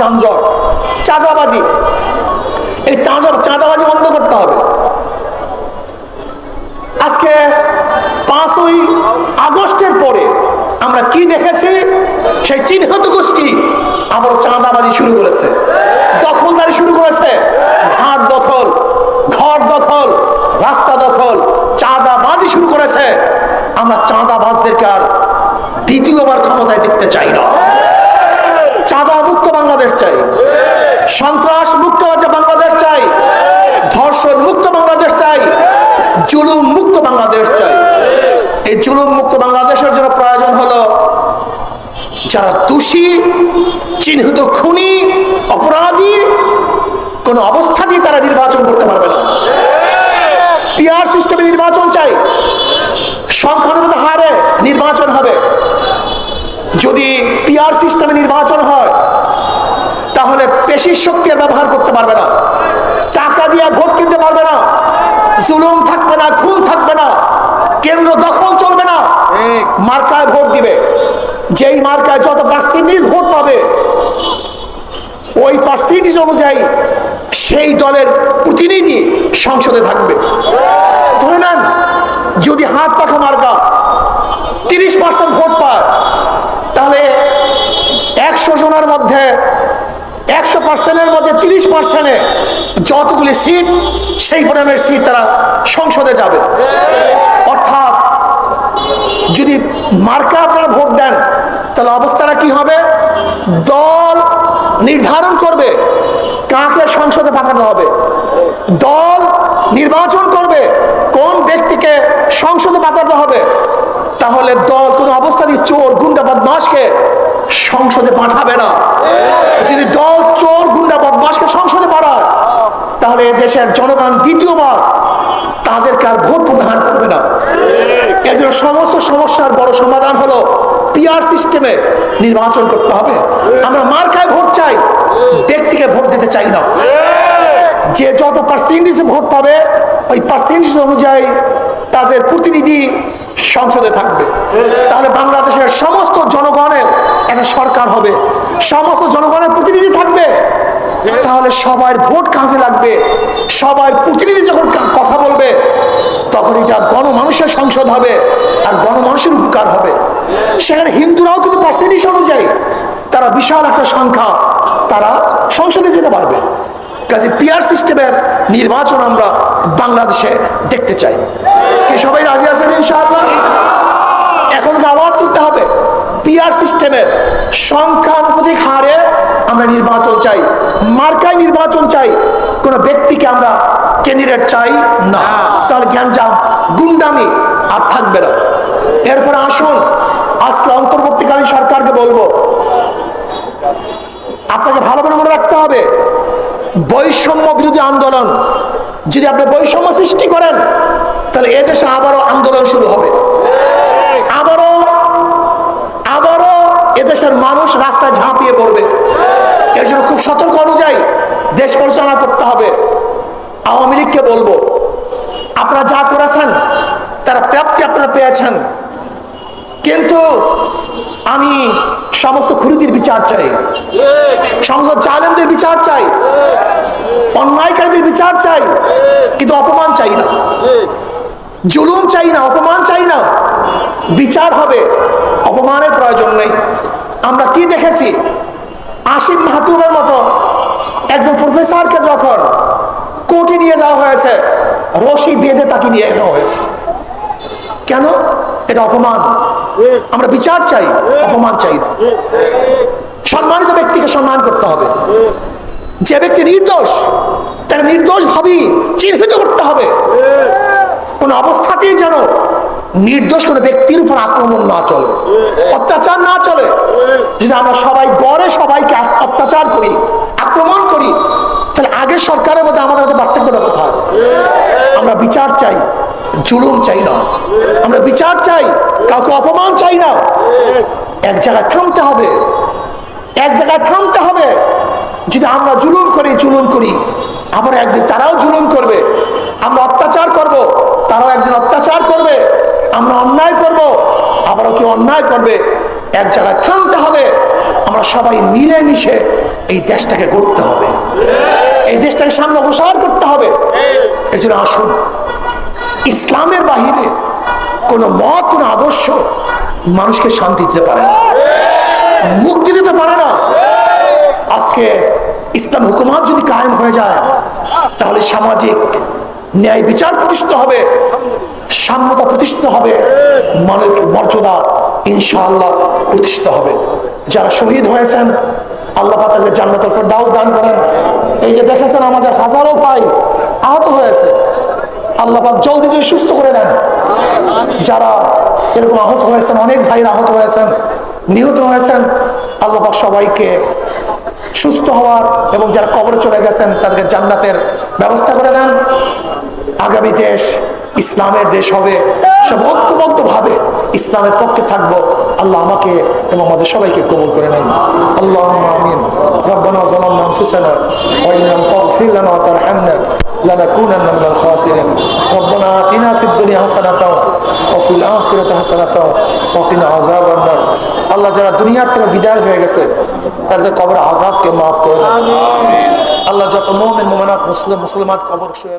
যানজট চাঁদাবাজি। এই চাঁদা চাঁদাবাজি বন্ধ করতে হবে। আজকে পাঁচই আগস্টের পরে আমরা কি দেখেছি? সেই চিহ্নিত গোষ্ঠী আবার চাঁদাবাজি শুরু করেছে। দখলদারি শুরু করেছে। ঘাট দখল, ঘর দখল, রাস্তা দখল, চাঁদাবাজি শুরু করেছে। আমরা চাঁদাবাজদেরকে আর দ্বিতীয়বার ক্ষমতায় দেখতে চাই না। চাঁদা বাংলাদেশ চাই। সন্ত্রাস মুক্ত বাংলাদেশ চাই। ধর্ষণ মুক্ত বাংলাদেশ চাই। জুলুম মুক্ত বাংলাদেশ চাই। এই জুলুম মুক্ত বাংলাদেশের জন্য প্রয়োজন হলো যারা দোষী, চিহ্নিত খুনি, অপরাধী কোন অবস্থাতেই তারা নির্বাচন করতে পারবে না পিআর সিস্টেমে নির্বাচন চাই সংখ্যানুপাত হারে নির্বাচন হবে যদি পিআর সিস্টেমে নির্বাচন হয় তাহলে পেশির শক্তি আর ব্যবহার করতে পারবে না। টাকা দিয়ে ভোট কিনতে পারবে না। জুলুম থাকবে না খুন থাকবে না। কেন্দ্র দখল চলবে না। মার্কায় ভোট দিবে। যেই মার্কায় যত পার্সেন্টেজ ভোট পাবে ওই পার্সেন্টেজ অনুযায়ী সেই দলের প্রতিনিধি সংসদে থাকবে। ধরে নেন যদি হাত পাখা মার্কা তিরিশ পার্সেন্ট ভোট পায় তাহলে একশো জনের মধ্যে একশো পার্সেন্টের মধ্যে তিরিশ পার্সেন্টে যতগুলি সিট সেই পরিমাণের সিট তারা সংসদে যাবে। অর্থাৎ যদি মার্কা আপনারা ভোট দেন, তাহলে অবস্থাটা কি হবে? দল নির্ধারণ করবে কাকে সংসদে পাঠানো হবে। দল নির্বাচন করবে কোন ব্যক্তিকে সংসদে পাঠাতে হবে। তাহলে দল কোনো অবস্থাতেই চোর, গুন্ডা বদমাসকে সংসদে পাঠাবে না। যদি দল চোর গুন্ডা বদমাসকে সংসদে পাঠায় তাহলে দেশের জনগণ দ্বিতীয়বার তাদেরকে আর ভোট প্রদান করবে না। এর জন্য সমস্ত সমস্যার বড় সমাধান হলো পিআর সিস্টেমে নির্বাচন করতে হবে। আমরা মার্কায় ভোট চাই ব্যক্তিকে ভোট দিতে চাই না। যে যত পার্সেন্টেজে ভোট পাবে ওই পার্সেন্টেজ অনুযায়ী তাদের প্রতিনিধি সংসদে থাকবে। তাহলে বাংলাদেশের সমস্ত জনগণের একটা সরকার হবে। সমস্ত জনগণের প্রতিনিধি থাকবে। তাহলে সবার ভোট কাজে লাগবে। সবার প্রতিনিধি যখন কথা বলবে, তখন এটা গণমানুষের সংসদ হবে আর গণমানুষের উপকার হবে। সেখানে হিন্দুরাও কিন্তু পার্সেন্টেজ অনুযায়ী তারা বিশাল একটা সংখ্যা তারা সংসদে যেতে পারবে। কাজে পিয়ার সিস্টেমের নির্বাচন আমরা বাংলাদেশে দেখতে চাই। কে সবাই রাজি আছেন ইনশাআল্লাহ? এখন আওয়াজ তুলতে হবে। পিয়ার সিস্টেমের সংখ্যানুপাতিক হারে আমরা নির্বাচন চাই, মার্কায় নির্বাচন চাই, কোন ব্যক্তিকে আমরা ক্যান্ডিডেট চাই না। তার জ্ঞানজাম গুন্ডামি আর থাকবে না। এরপরে আসুন, আজকে অন্তর্বর্তীকালীন সরকারকে বলব, আপনাকে ভালো করে মনে রাখতে হবে, বৈষম্য বিরোধী আন্দোলন, যদি আপনি বৈষম্য সৃষ্টি করেন, তাহলে এদেশে আবারও আন্দোলন শুরু হবে। আবারও আবারও এদেশের মানুষ রাস্তায় ঝাঁপিয়ে পড়বে। জন্য খুব সতর্ক অনুযায়ী দেশ পরিচালনা করতে হবে। আওয়ামী লীগকে বলব, আপনারা যা করেছেন, তারা প্রাপ্তি আপনারা পেয়েছেন। কিন্তু আমি সমস্ত খুরিদির বিচার চাই, সমস্ত জালেমদের বিচার চাই, অন্যায়কারীদের বিচার চাই, কিন্তু অপমান চাই না। জুলুম চাই না, অপমান চাই না। বিচার হবে, অপমানের প্রয়োজন নেই। আমরা কি দেখেছি? আসিফ মাহতুবের মতো একজন প্রফেসরকে যখন কোর্টে নিয়ে যাওয়া হয়েছে, রশি বেঁধে তাকে নিয়ে যাওয়া হয়েছে। কেন? এটা অপমান। আমরা বিচার চাই, অপমান চাই না। সম্মানিত ব্যক্তিকে সম্মান করতে হবে। যে ব্যক্তি নির্দোষ, তাকে নির্দোষ ভাবি চিহ্নিত করতে হবে। কোন অবস্থাতেই যেন নির্দোষ কোনো ব্যক্তির উপর আক্রমণ না চলে, অত্যাচার না চলে। যদি আমরা সবাই গড়ে সবাইকে অত্যাচার করি, আক্রমণ করি, তাহলে আগের সরকারের মধ্যে আমাদের মধ্যে পার্থক্যটা কোথায় আমরা বিচার চাই, জুলুম চাই না। আমরা বিচার চাই, কাউকে অপমান চাই না। এক জায়গায় থামতে হবে, এক জায়গায় থামতে হবে। যদি আমরা জুলুম করি জুলুম করি, আবার একদিন তারাও জুলুম করবে। আমরা অত্যাচার করব, তারাও একদিন অত্যাচার করবে। আমরা অন্যায় করব, আবারও কেউ অন্যায় করবে, এক জায়গায় থামতে হবে। আমরা সবাই মিলেমিশে এই দেশটাকে গড়তে হবে। এই দেশটাকে সামনে অগ্রসর করতে হবে। এর জন্য আসুন, ইসলামের বাহিরে কোন মত, কোন আদর্শ মানুষকে শান্তি দিতে পারে না, মুক্তি দিতে পারে না। আজকে ইসলাম হুকুমাত যদি কায়েম হয়ে যায়, তাহলে সামাজিক ন্যায় বিচার প্রতিষ্ঠিত হবে। সাম্যতা প্রতিষ্ঠিত হবে মানবিক মর্যাদা ইনশাআল্লাহ প্রতিষ্ঠিত হবে। যারা শহীদ হয়েছেন, আল্লাহ তাদের জান্নাতুল ফেরদাউস দান করেন। এই যে দেখেছেন আমাদের হাজারো ভাই আহত হয়েছে, আল্লাহ পাক জলদি দিয়ে সুস্থ করে দেন। যারা এরকম আহত হয়েছেন, অনেক ভাইরা আহত হয়েছেন, নিহত হয়েছেন, আল্লাহ পাক সবাইকে সুস্থ হওয়ার এবং যারা কবরে চলে গেছেন, তাদেরকে জান্নাতের ব্যবস্থা করে দেন। আগামী দেশ ইসলামের দেশ হবে সব ঐক্যবদ্ধ ভাবে ইসলামের পক্ষে থাকবো আল্লাহ আমাকে এবং আমাদের সবাইকে কবুল করে নেন আল্লাহ আমিন ربنا ظلمنا انفسنا وان لم تغفر لنا وترحمنا لنكونن من الخاسرين ربنا آتنا في الدنيا حسنة وفي الآخرة حسنة وقنا عذاب النار আল্লাহ যারা দুনিয়ার থেকে বিদায় হয়ে গেছে তাদের কবর আজাবকে মাফ করে দেন আল্লাহ যত মোমেন মোমেনাত মুসলিম মুসলিমাত কবর শুয়ে